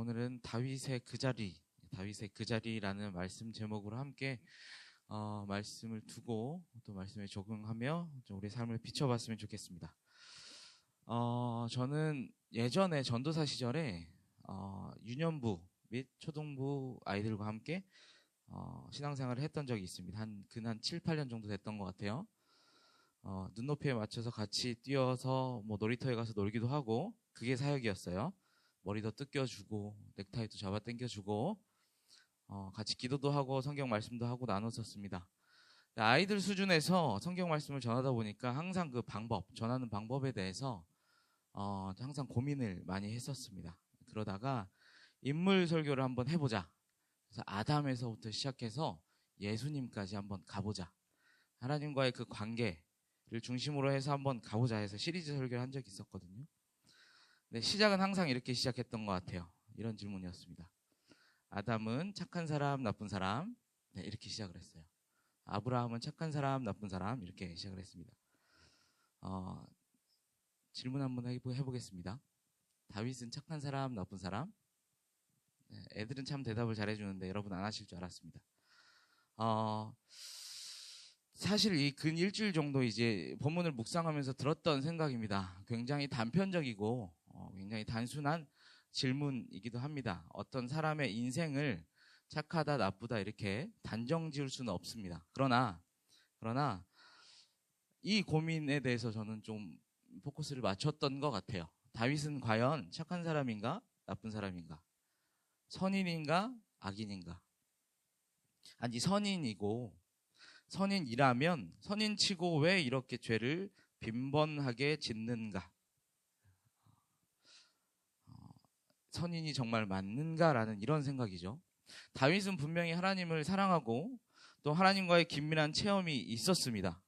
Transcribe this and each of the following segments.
오늘은 다윗의 그 자리, 다윗의 그 자리라는 말씀 제목으로 함께 어, 말씀을 두고 또 말씀에 적응하며 좀 우리 삶을 비춰봤으면 좋겠습니다. 어, 저는 예전에 전도사 시절에 어, 유년부 및 초등부 아이들과 함께 어, 신앙생활을 했던 적이 있습니다. 한, 근한 7, 8년 정도 됐던 것 같아요. 어, 눈높이에 맞춰서 같이 뛰어서 뭐 놀이터에 가서 놀기도 하고 그게 사역이었어요. 머리도 뜯겨주고 넥타이도 잡아 당겨주고 어, 같이 기도도 하고 성경 말씀도 하고 나눴었습니다. 아이들 수준에서 성경 말씀을 전하다 보니까 항상 그 방법, 전하는 방법에 대해서 어, 항상 고민을 많이 했었습니다. 그러다가 인물 설교를 한번 해보자. 그래서 아담에서부터 시작해서 예수님까지 한번 가보자. 하나님과의 그 관계를 중심으로 해서 한번 가보자 해서 시리즈 설교를 한 적이 있었거든요. 네, 시작은 항상 이렇게 시작했던 것 같아요. 이런 질문이었습니다. 아담은 착한 사람, 나쁜 사람. 네, 이렇게 시작을 했어요. 아브라함은 착한 사람, 나쁜 사람. 이렇게 시작을 했습니다. 어, 질문 한번 해보겠습니다. 다윗은 착한 사람, 나쁜 사람? 네, 애들은 참 대답을 잘해주는데 여러분 안 하실 줄 알았습니다. 어, 사실 이 근 일주일 정도 이제 본문을 묵상하면서 들었던 생각입니다. 굉장히 단편적이고 어, 굉장히 단순한 질문이기도 합니다. 어떤 사람의 인생을 착하다 나쁘다 이렇게 단정 지을 수는 없습니다. 그러나 그러나 이 고민에 대해서 저는 좀 포커스를 맞췄던 것 같아요. 다윗은 과연 착한 사람인가 나쁜 사람인가 선인인가 악인인가 아니 선인이고 선인이라면 선인치고 왜 이렇게 죄를 빈번하게 짓는가 선인이 정말 맞는가라는 이런 생각이죠. 다윗은 분명히 하나님을 사랑하고 또 하나님과의 긴밀한 체험이 있었습니다.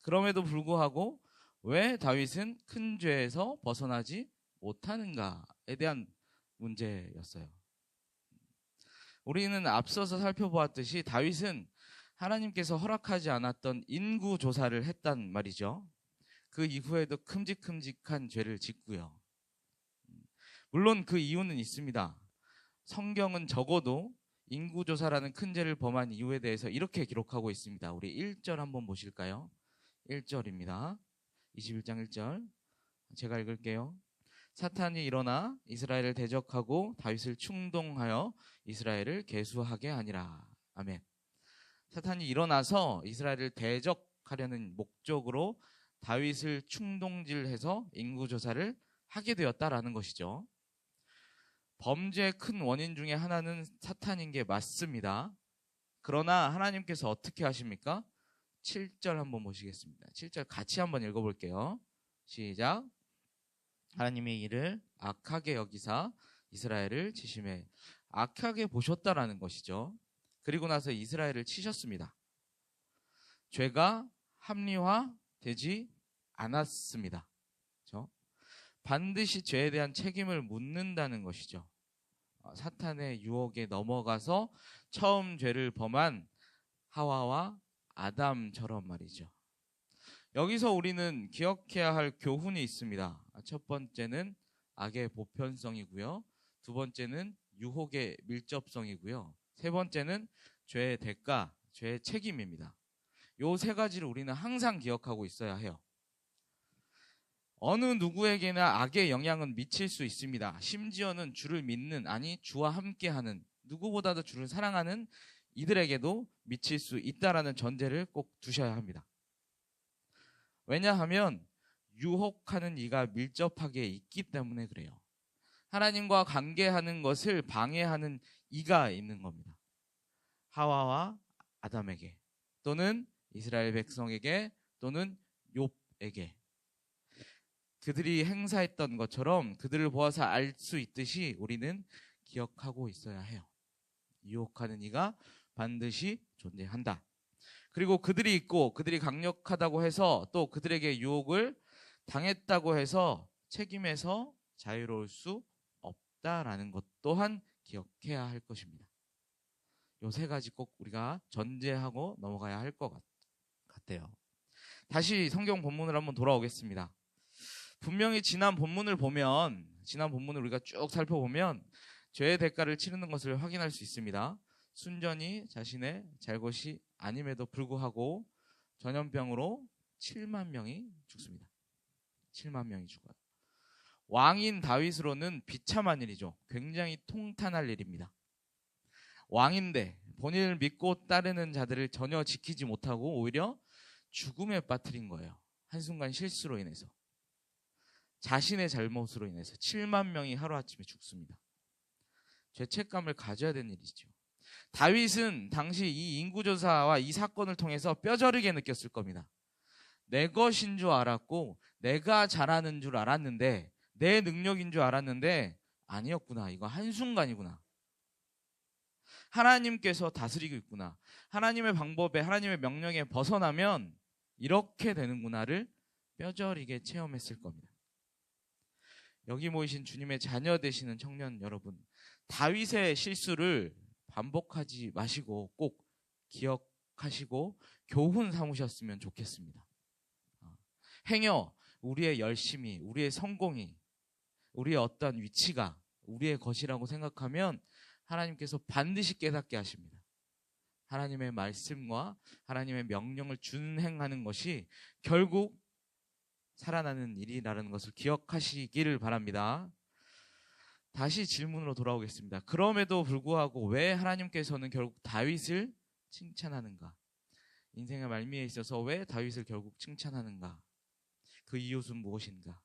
그럼에도 불구하고 왜 다윗은 큰 죄에서 벗어나지 못하는가에 대한 문제였어요. 우리는 앞서서 살펴보았듯이 다윗은 하나님께서 허락하지 않았던 인구 조사를 했단 말이죠. 그 이후에도 큼직큼직한 죄를 짓고요. 물론 그 이유는 있습니다. 성경은 적어도 인구조사라는 큰 죄를 범한 이유에 대해서 이렇게 기록하고 있습니다. 우리 1절 한번 보실까요? 1절입니다. 21장 1절. 제가 읽을게요. 사탄이 일어나 이스라엘을 대적하고 다윗을 충동하여 이스라엘을 계수하게 하니라. 아멘. 사탄이 일어나서 이스라엘을 대적하려는 목적으로 다윗을 충동질해서 인구 조사를 하게 되었다라는 것이죠. 범죄의 큰 원인 중에 하나는 사탄인 게 맞습니다. 그러나 하나님께서 어떻게 하십니까? 7절 한번 보시겠습니다. 7절 같이 한번 읽어볼게요. 시작. 하나님의 일을 악하게 여기사 이스라엘을 치심해 악하게 보셨다라는 것이죠. 그리고 나서 이스라엘을 치셨습니다. 죄가 합리화되지 않았습니다. 그렇죠? 반드시 죄에 대한 책임을 묻는다는 것이죠. 어, 사탄의 유혹에 넘어가서 처음 죄를 범한 하와와 아담처럼 말이죠. 여기서 우리는 기억해야 할 교훈이 있습니다. 첫 번째는 악의 보편성이고요. 두 번째는 유혹의 밀접성이고요. 세 번째는 죄의 대가, 죄의 책임입니다. 요 세 가지를 우리는 항상 기억하고 있어야 해요. 어느 누구에게나 악의 영향은 미칠 수 있습니다. 심지어는 주를 믿는 아니 주와 함께하는 누구보다도 주를 사랑하는 이들에게도 미칠 수 있다라는 전제를 꼭 두셔야 합니다. 왜냐하면 유혹하는 이가 밀접하게 있기 때문에 그래요. 하나님과 관계하는 것을 방해하는 이가 있는 겁니다. 하와와 아담에게 또는 이스라엘 백성에게 또는 욥에게 그들이 행사했던 것처럼 그들을 보아서 알 수 있듯이 우리는 기억하고 있어야 해요. 유혹하는 이가 반드시 존재한다. 그리고 그들이 있고 그들이 강력하다고 해서 또 그들에게 유혹을 당했다고 해서 책임에서 자유로울 수 없다라는 것 또한 기억해야 할 것입니다. 요 세 가지 꼭 우리가 전제하고 넘어가야 할 것 같아요. 다시 성경 본문을 한번 돌아오겠습니다. 분명히 지난 본문을 보면 지난 본문을 우리가 쭉 살펴보면 죄의 대가를 치르는 것을 확인할 수 있습니다. 순전히 자신의 잘못이 아님에도 불구하고 전염병으로 7만 명이 죽습니다. 7만 명이 죽어요. 왕인 다윗으로는 비참한 일이죠. 굉장히 통탄할 일입니다. 왕인데 본인을 믿고 따르는 자들을 전혀 지키지 못하고 오히려 죽음에 빠뜨린 거예요. 한순간 실수로 인해서. 자신의 잘못으로 인해서 7만 명이 하루아침에 죽습니다. 죄책감을 가져야 되는 일이죠. 다윗은 당시 이 인구조사와 이 사건을 통해서 뼈저리게 느꼈을 겁니다. 내 것인 줄 알았고, 내가 잘하는 줄 알았는데, 내 능력인 줄 알았는데, 아니었구나. 이거 한순간이구나. 하나님께서 다스리고 있구나. 하나님의 방법에, 하나님의 명령에 벗어나면 이렇게 되는구나를 뼈저리게 체험했을 겁니다. 여기 모이신 주님의 자녀 되시는 청년 여러분, 다윗의 실수를 반복하지 마시고 꼭 기억하시고 교훈 삼으셨으면 좋겠습니다. 어, 행여 우리의 열심이, 우리의 성공이, 우리의 어떤 위치가 우리의 것이라고 생각하면 하나님께서 반드시 깨닫게 하십니다. 하나님의 말씀과 하나님의 명령을 준행하는 것이 결국 살아나는 일이라는 것을 기억하시기를 바랍니다. 다시 질문으로 돌아오겠습니다. 그럼에도 불구하고 왜 하나님께서는 결국 다윗을 칭찬하는가? 인생의 말미에 있어서 왜 다윗을 결국 칭찬하는가? 그 이유는 무엇인가?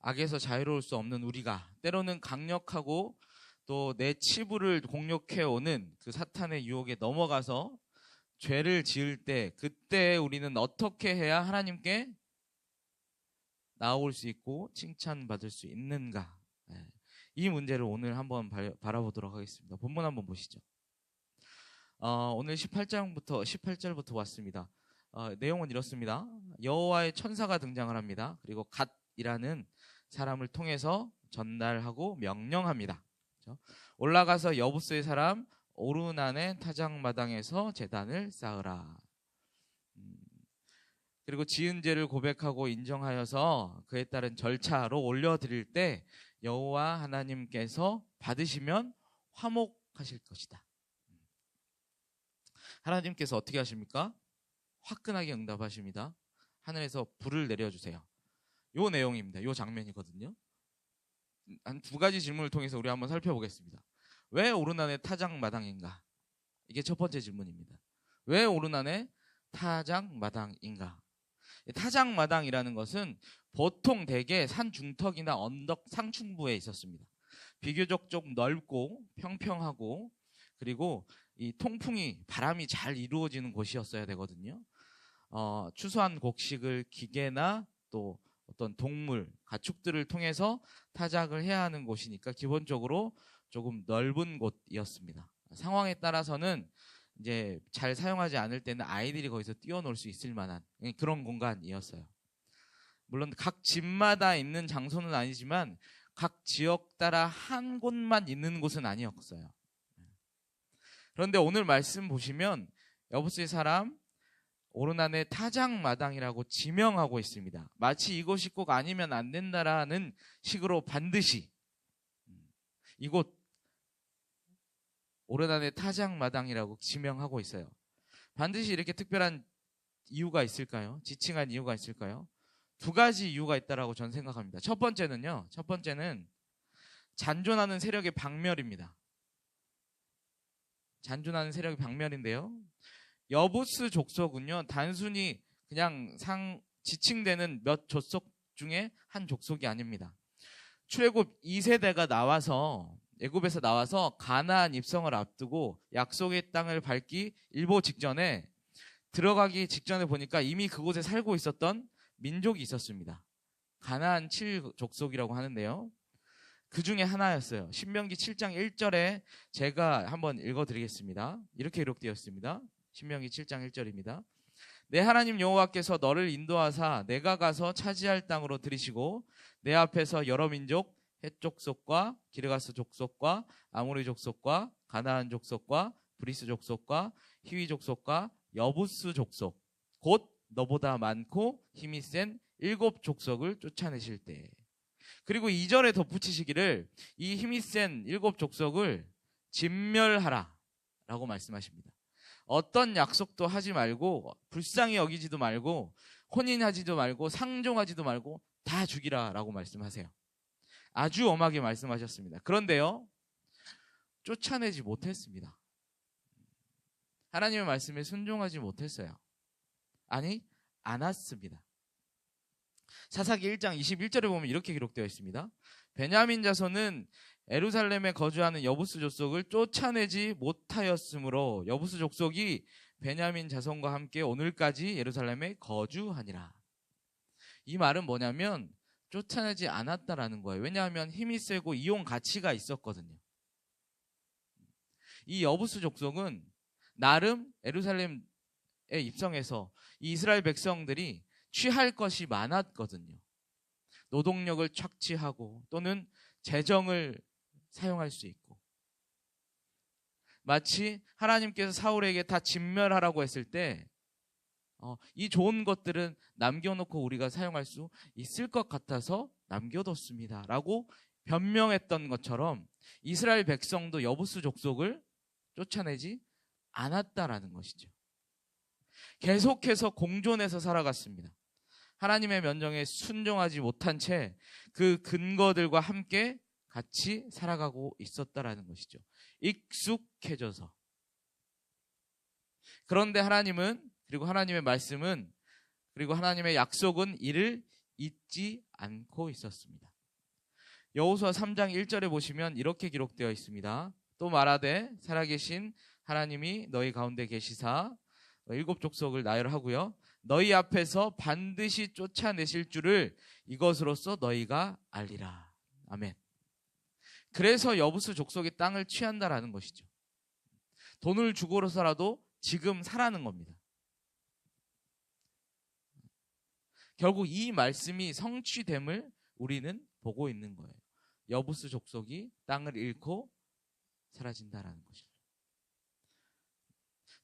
악에서 자유로울 수 없는 우리가 때로는 강력하고 또 내 치부를 공격해 오는 그 사탄의 유혹에 넘어가서 죄를 지을 때 그때 우리는 어떻게 해야 하나님께 나올 수 있고 칭찬받을 수 있는가? 네. 이 문제를 오늘 한번 바라보도록 하겠습니다. 본문 한번 보시죠. 어, 오늘 18장부터 18절부터 왔습니다. 어, 내용은 이렇습니다. 여호와의 천사가 등장을 합니다. 그리고 갓이라는 사람을 통해서 전달하고 명령합니다. 그렇죠? 올라가서 여부스의 사람 오르난의 타작마당에서 재단을 쌓으라. 음, 그리고 지은 죄를 고백하고 인정하여서 그에 따른 절차로 올려드릴 때 여호와 하나님께서 받으시면 화목하실 것이다. 음. 하나님께서 어떻게 하십니까? 화끈하게 응답하십니다. 하늘에서 불을 내려주세요. 요 내용입니다. 요 장면이거든요. 한 두 가지 질문을 통해서 우리 한번 살펴보겠습니다. 왜 오르난의 타작 마당인가? 이게 첫 번째 질문입니다. 왜 오르난의 타작 마당인가? 타작 마당이라는 것은 보통 대개 산 중턱이나 언덕 상층부에 있었습니다. 비교적 좀 넓고 평평하고 그리고 이 통풍이 바람이 잘 이루어지는 곳이었어야 되거든요. 어, 추수한 곡식을 기계나 또 어떤 동물, 가축들을 통해서 타작을 해야 하는 곳이니까 기본적으로 조금 넓은 곳이었습니다. 상황에 따라서는 이제 잘 사용하지 않을 때는 아이들이 거기서 뛰어놀 수 있을 만한 그런 공간이었어요. 물론 각 집마다 있는 장소는 아니지만 각 지역 따라 한 곳만 있는 곳은 아니었어요. 그런데 오늘 말씀 보시면 여부스의 사람 오르난의 타작마당이라고 지명하고 있습니다. 마치 이곳이 꼭 아니면 안 된다라는 식으로 반드시 이곳 오르난의 타작마당이라고 지명하고 있어요. 반드시 이렇게 특별한 이유가 있을까요? 지칭한 이유가 있을까요? 두 가지 이유가 있다라고 저는 생각합니다. 첫 번째는요. 첫 번째는 잔존하는 세력의 박멸입니다. 잔존하는 세력의 박멸인데요. 여부스 족속은요. 단순히 그냥 상 지칭되는 몇 족속 중에 한 족속이 아닙니다. 출애굽 2세대가 나와서 애굽에서 나와서 가나안 입성을 앞두고 약속의 땅을 밟기 일보 직전에 들어가기 직전에 보니까 이미 그곳에 살고 있었던 민족이 있었습니다. 가나안 7족속이라고 하는데요. 그 중에 하나였어요. 신명기 7장 1절에 제가 한번 읽어 드리겠습니다. 이렇게 기록되어 있습니다. 신명기 7장 1절입니다. 내 하나님 여호와께서 너를 인도하사 내가 가서 차지할 땅으로 들이시고 내 앞에서 여러 민족 헷 족속과 기르가스 족속과 아모리 족속과 가나안 족속과 브리스 족속과 히위 족속과 여부스 족속 곧 너보다 많고 힘이 센 일곱 족속을 쫓아내실 때 그리고 2절에 덧붙이시기를 이 힘이 센 일곱 족속을 진멸하라 라고 말씀하십니다. 어떤 약속도 하지 말고 불쌍히 여기지도 말고 혼인하지도 말고 상종하지도 말고 다 죽이라 라고 말씀하세요. 아주 엄하게 말씀하셨습니다. 그런데요, 쫓아내지 못했습니다. 하나님의 말씀에 순종하지 못했어요. 아니, 않았습니다. 사사기 1장 21절에 보면 이렇게 기록되어 있습니다. 베냐민 자손은 에루살렘에 거주하는 여부스 족속을 쫓아내지 못하였으므로 여부스 족속이 베냐민 자손과 함께 오늘까지 예루살렘에 거주하니라. 이 말은 뭐냐면 쫓아내지 않았다라는 거예요. 왜냐하면 힘이 세고 이용 가치가 있었거든요. 이 여부스 족속은 나름 에루살렘에 입성해서 이스라엘 백성들이 취할 것이 많았거든요. 노동력을 착취하고 또는 재정을 사용할 수 있고 마치 하나님께서 사울에게 다 진멸하라고 했을 때, 어, 이 좋은 것들은 남겨놓고 우리가 사용할 수 있을 것 같아서 남겨뒀습니다. 라고 변명했던 것처럼 이스라엘 백성도 여부스 족속을 쫓아내지 않았다라는 것이죠. 계속해서 공존해서 살아갔습니다. 하나님의 면정에 순종하지 못한 채 그 근거들과 함께 같이 살아가고 있었다라는 것이죠. 익숙해져서. 그런데 하나님은 그리고 하나님의 말씀은 그리고 하나님의 약속은 이를 잊지 않고 있었습니다. 여호수아 3장 1절에 보시면 이렇게 기록되어 있습니다. 또 말하되 살아계신 하나님이 너희 가운데 계시사 일곱 족속을 나열하고요. 너희 앞에서 반드시 쫓아내실 줄을 이것으로써 너희가 알리라. 아멘. 그래서 여부수 족속의 땅을 취한다라는 것이죠. 돈을 주고서라도 지금 사라는 겁니다. 결국 이 말씀이 성취됨을 우리는 보고 있는 거예요. 여부수 족속이 땅을 잃고 사라진다라는 것이죠.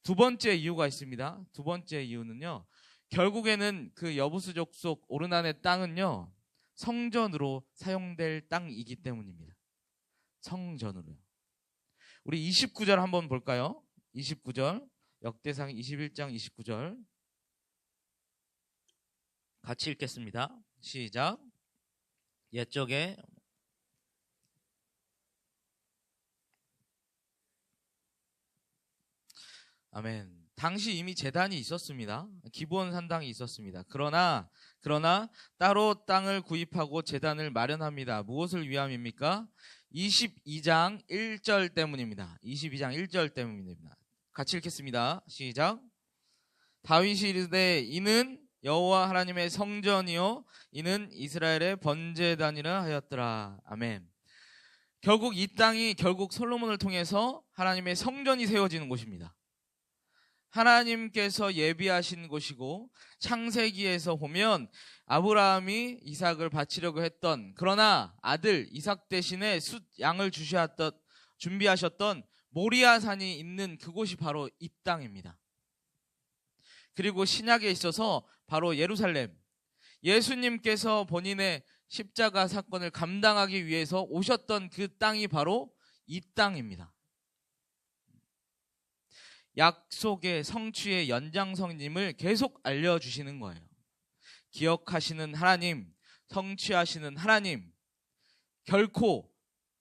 두 번째 이유가 있습니다. 두 번째 이유는요. 결국에는 그 여부수 족속 오르난의 땅은요. 성전으로 사용될 땅이기 때문입니다. 성전으로요. 우리 29절 한번 볼까요? 29절. 역대상 21장 29절. 같이 읽겠습니다. 시작. 옛적에 아멘. 당시 이미 재단이 있었습니다. 기본 산당이 있었습니다. 그러나 그러나 따로 땅을 구입하고 재단을 마련합니다. 무엇을 위함입니까? 22장 1절 때문입니다. 22장 1절 때문입니다. 같이 읽겠습니다. 시작. 다윗이 이르되 이는 여호와 하나님의 성전이요 이는 이스라엘의 번제단이라 하였더라. 아멘. 결국 이 땅이 결국 솔로몬을 통해서 하나님의 성전이 세워지는 곳입니다. 하나님께서 예비하신 곳이고 창세기에서 보면 아브라함이 이삭을 바치려고 했던 그러나 아들 이삭 대신에 숫 양을 주셨던 준비하셨던 모리아 산이 있는 그곳이 바로 이 땅입니다. 그리고 신약에 있어서 바로 예루살렘 예수님께서 본인의 십자가 사건을 감당하기 위해서 오셨던 그 땅이 바로 이 땅입니다. 약속의 성취의 연장선님을 계속 알려주시는 거예요. 기억하시는 하나님, 성취하시는 하나님, 결코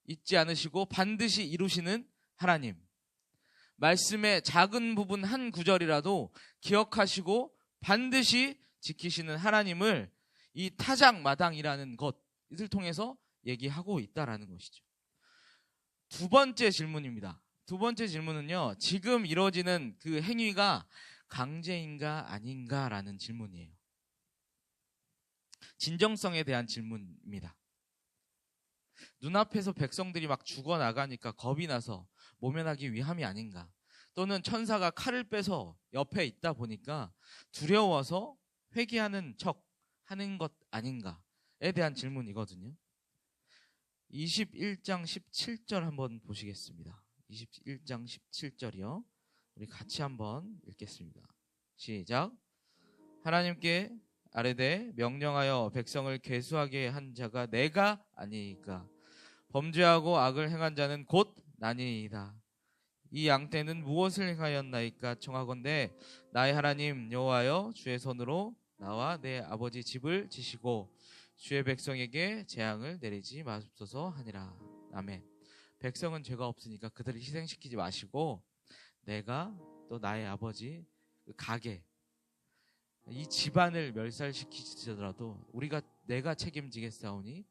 잊지 않으시고 반드시 이루시는 하나님. 말씀의 작은 부분 한 구절이라도 기억하시고 반드시 지키시는 하나님을 이 타작 마당이라는 것을 통해서 얘기하고 있다라는 것이죠. 두 번째 질문입니다. 두 번째 질문은요. 지금 이루어지는 그 행위가 강제인가 아닌가라는 질문이에요. 진정성에 대한 질문입니다. 눈앞에서 백성들이 막 죽어나가니까 겁이 나서 모면하기 위함이 아닌가. 또는 천사가 칼을 빼서 옆에 있다 보니까 두려워서 회개하는 척 하는 것 아닌가에 대한 질문이거든요. 21장 17절 한번 보시겠습니다. 21장 17절이요. 우리 같이 한번 읽겠습니다. 시작. 하나님께 아래되 명령하여 백성을 계수하게 한 자가 내가 아니니까 범죄하고 악을 행한 자는 곧 나니이다. 이 양떼는 무엇을 행하였나이까 청하건대 나의 하나님 여호와여 주의 손으로 나와 내 아버지 집을 지시고 주의 백성에게 재앙을 내리지 마옵소서 하니라. 아멘. 백성은 죄가 없으니까 그들을 희생시키지 마시고 내가 또 나의 아버지 그 가게 이 집안을 멸살시키더라도 우리가 내가 책임지겠사오니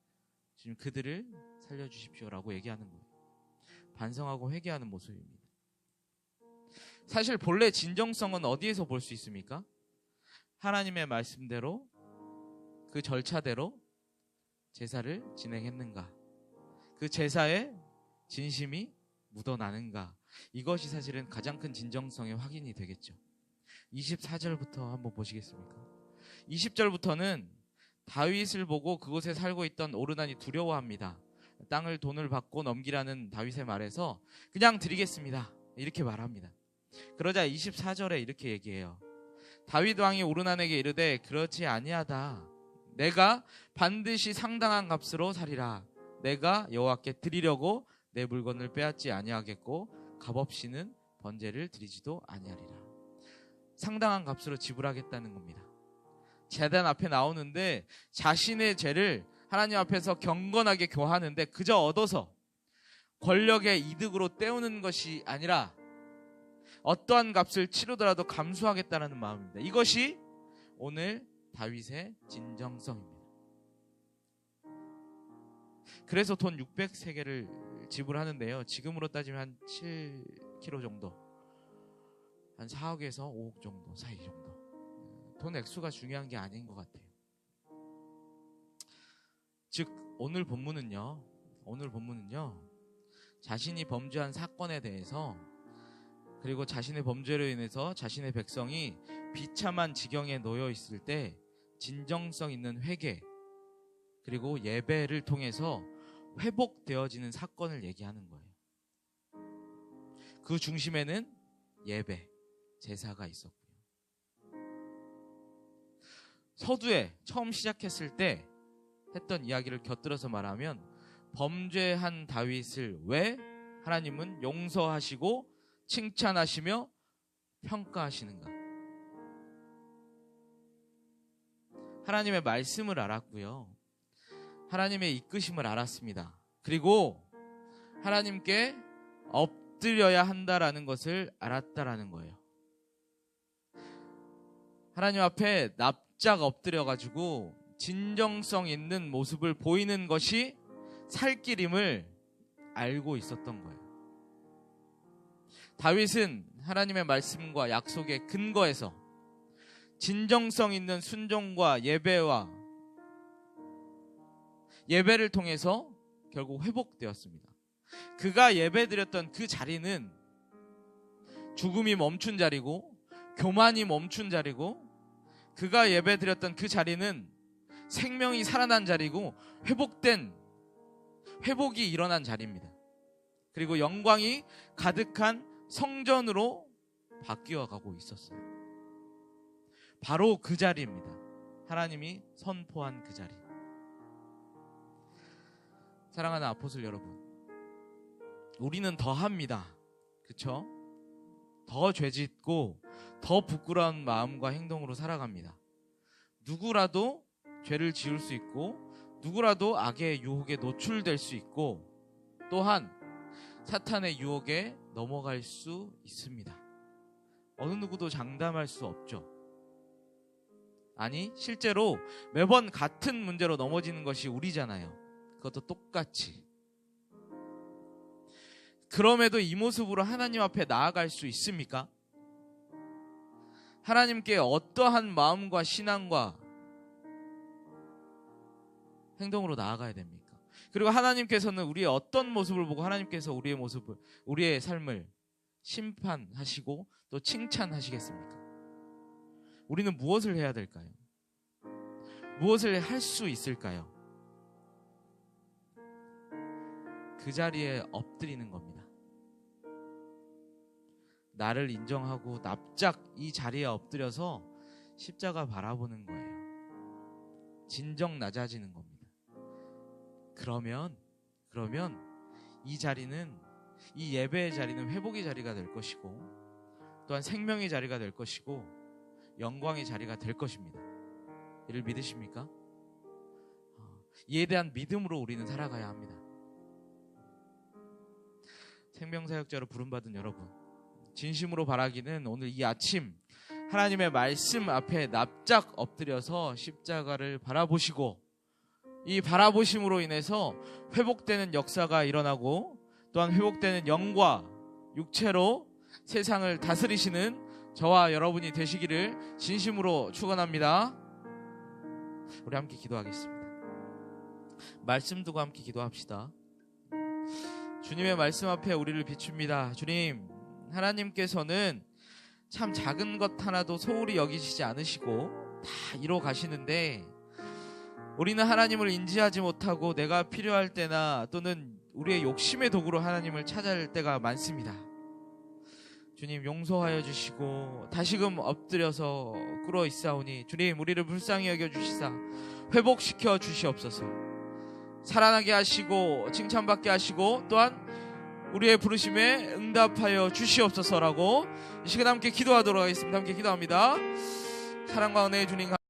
지금 그들을 살려주십시오라고 얘기하는 거예요. 반성하고 회개하는 모습입니다. 사실 본래 진정성은 어디에서 볼 수 있습니까? 하나님의 말씀대로 그 절차대로 제사를 진행했는가? 그 제사에 진심이 묻어나는가? 이것이 사실은 가장 큰 진정성의 확인이 되겠죠. 24절부터 한번 보시겠습니까? 20절부터는 다윗을 보고 그곳에 살고 있던 오르난이 두려워합니다. 땅을 돈을 받고 넘기라는 다윗의 말에서 그냥 드리겠습니다. 이렇게 말합니다. 그러자 24절에 이렇게 얘기해요. 다윗 왕이 오르난에게 이르되 그렇지 아니하다. 내가 반드시 상당한 값으로 살이라. 내가 여호와께 드리려고 내 물건을 빼앗지 아니하겠고 값없이는 번제를 드리지도 아니하리라. 상당한 값으로 지불하겠다는 겁니다. 재단 앞에 나오는데 자신의 죄를 하나님 앞에서 경건하게 교하는데 그저 얻어서 권력의 이득으로 때우는 것이 아니라 어떠한 값을 치르더라도 감수하겠다는 마음입니다. 이것이 오늘 다윗의 진정성입니다. 그래서 돈 600세계를 지불하는데요. 지금으로 따지면 한 7kg 정도. 한 4억에서 5억 정도 사이 정도. 돈 액수가 중요한 게 아닌 것 같아요. 즉 오늘 본문은요. 오늘 본문은요. 자신이 범죄한 사건에 대해서 그리고 자신의 범죄로 인해서 자신의 백성이 비참한 지경에 놓여 있을 때 진정성 있는 회개 그리고 예배를 통해서 회복되어지는 사건을 얘기하는 거예요. 그 중심에는 예배, 제사가 있었고요. 서두에 처음 시작했을 때 했던 이야기를 곁들여서 말하면 범죄한 다윗을 왜 하나님은 용서하시고 칭찬하시며 평가하시는가? 하나님의 말씀을 알았고요. 하나님의 이끄심을 알았습니다. 그리고 하나님께 엎드려야 한다라는 것을 알았다라는 거예요. 하나님 앞에 납작 엎드려가지고 진정성 있는 모습을 보이는 것이 살길임을 알고 있었던 거예요. 다윗은 하나님의 말씀과 약속의 근거에서 진정성 있는 순종과 예배와 예배를 통해서 결국 회복되었습니다. 그가 예배드렸던 그 자리는 죽음이 멈춘 자리고 교만이 멈춘 자리고 그가 예배드렸던 그 자리는 생명이 살아난 자리고 회복된 회복이 일어난 자리입니다. 그리고 영광이 가득한 성전으로 바뀌어 가고 있었어요. 바로 그 자리입니다. 하나님이 선포한 그 자리. 사랑하는 아포슬 여러분. 우리는 더 합니다. 그쵸? 더 죄짓고 더 부끄러운 마음과 행동으로 살아갑니다. 누구라도 죄를 지을 수 있고 누구라도 악의 유혹에 노출될 수 있고 또한 사탄의 유혹에 넘어갈 수 있습니다. 어느 누구도 장담할 수 없죠. 아니, 실제로 매번 같은 문제로 넘어지는 것이 우리잖아요. 그것도 똑같이. 그럼에도 이 모습으로 하나님 앞에 나아갈 수 있습니까? 하나님께 어떠한 마음과 신앙과 행동으로 나아가야 됩니까? 그리고 하나님께서는 우리의 어떤 모습을 보고 하나님께서 우리의 모습을, 우리의 삶을 심판하시고 또 칭찬하시겠습니까? 우리는 무엇을 해야 될까요? 무엇을 할 수 있을까요? 그 자리에 엎드리는 겁니다. 나를 인정하고 납작 이 자리에 엎드려서 십자가 바라보는 거예요. 진정 낮아지는 겁니다. 그러면 그러면 이 자리는 이 예배의 자리는 회복의 자리가 될 것이고 또한 생명의 자리가 될 것이고 영광의 자리가 될 것입니다. 이를 믿으십니까? 어, 이에 대한 믿음으로 우리는 살아가야 합니다. 생명사역자로 부름받은 여러분, 진심으로 바라기는 오늘 이 아침 하나님의 말씀 앞에 납작 엎드려서 십자가를 바라보시고 이 바라보심으로 인해서 회복되는 역사가 일어나고 또한 회복되는 영과 육체로 세상을 다스리시는 저와 여러분이 되시기를 진심으로 축원합니다. 우리 함께 기도하겠습니다. 말씀 두고 함께 기도합시다. 주님의 말씀 앞에 우리를 비춥니다. 주님, 하나님께서는 참 작은 것 하나도 소홀히 여기시지 않으시고 다 이뤄 가시는데 우리는 하나님을 인지하지 못하고 내가 필요할 때나 또는 우리의 욕심의 도구로 하나님을 찾을 때가 많습니다. 주님 용서하여 주시고 다시금 엎드려서 꿇어 있사오니 주님 우리를 불쌍히 여겨 주시사 회복시켜 주시옵소서. 살아나게 하시고 칭찬받게 하시고 또한 우리의 부르심에 응답하여 주시옵소서라고 이 시간 함께 기도하도록 하겠습니다. 함께 기도합니다. 사랑과 은혜의 주님